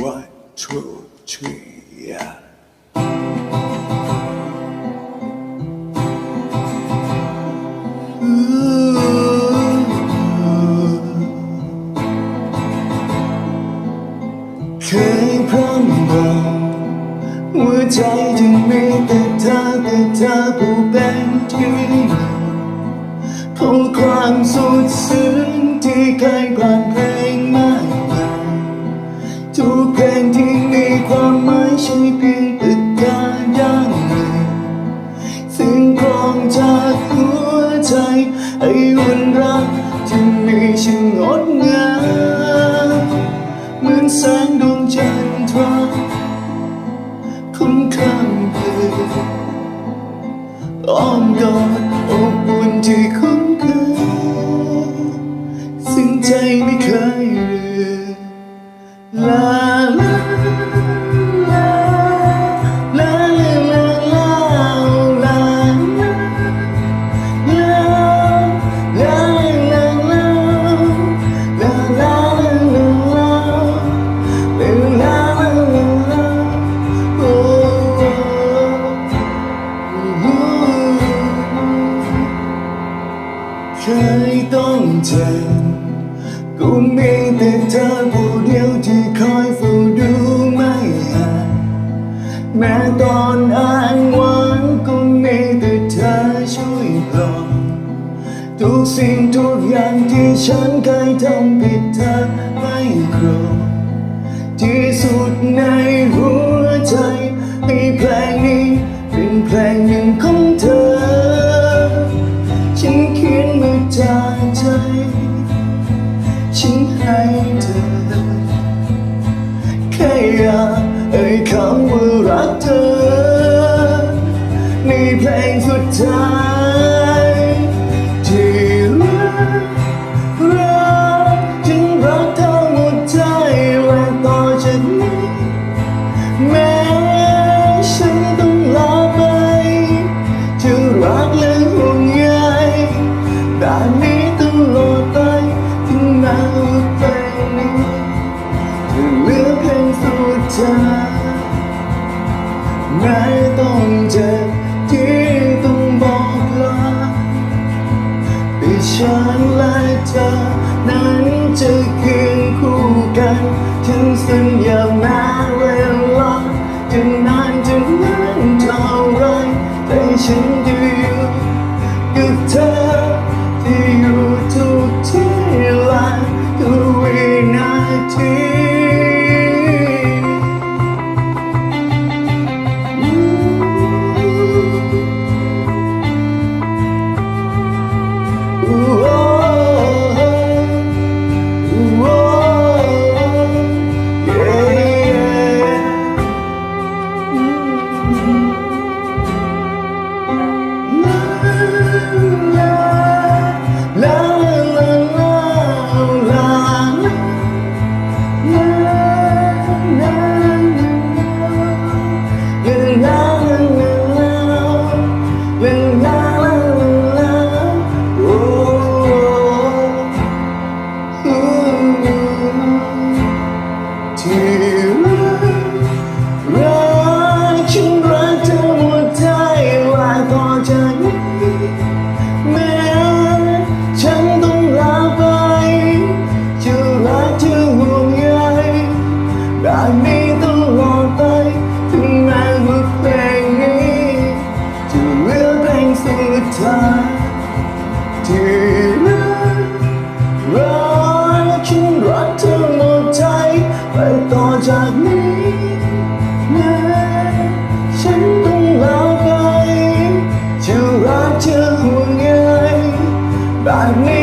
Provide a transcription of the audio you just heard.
One, two, three, yeah. เคยพร่ำบอกหัวใจที่มีแต่เธอแต่เธอผู้เป็นที่หนึ่งเพราะความสุดซึ้งที่เคยผ่าน งจากหัวใจให้วันรักที่มีช่างงดงามเหมือนแสงดวงจันทราคุ้มค่ำคืนอ้อมกอด มีแต่เธอผู้เดียวที่คอยเฝ้าดูไม่ห่างแม้ตอนอ้างว้างก็มีแต่เธอช่วยปลอบทุกสิ่งทุกอย่างที่ฉันเคยทำผิดเธอไม่โกรธที่สุดในหัวใจให้เพลงนี้เป็นเพลงหนึ่งของเธอ ฉันเขียนมาจากใจ ฉัน ให้เธอแค่อยากเอ่ยคำว่ารักเธอในเพลงสุดท้าย สุดท้ายแม้ต้องเจ็บที่ต้องบอกลาแต่ฉันและเธอนั้นจะเคียงคู่กัน ถึงสัญญา สุดท้ายที่รักฉันรักเธอหมใจ ไปต่อจากนี้นะฉันต้องลาไปจะรักเธอห่วงใยแบบนี้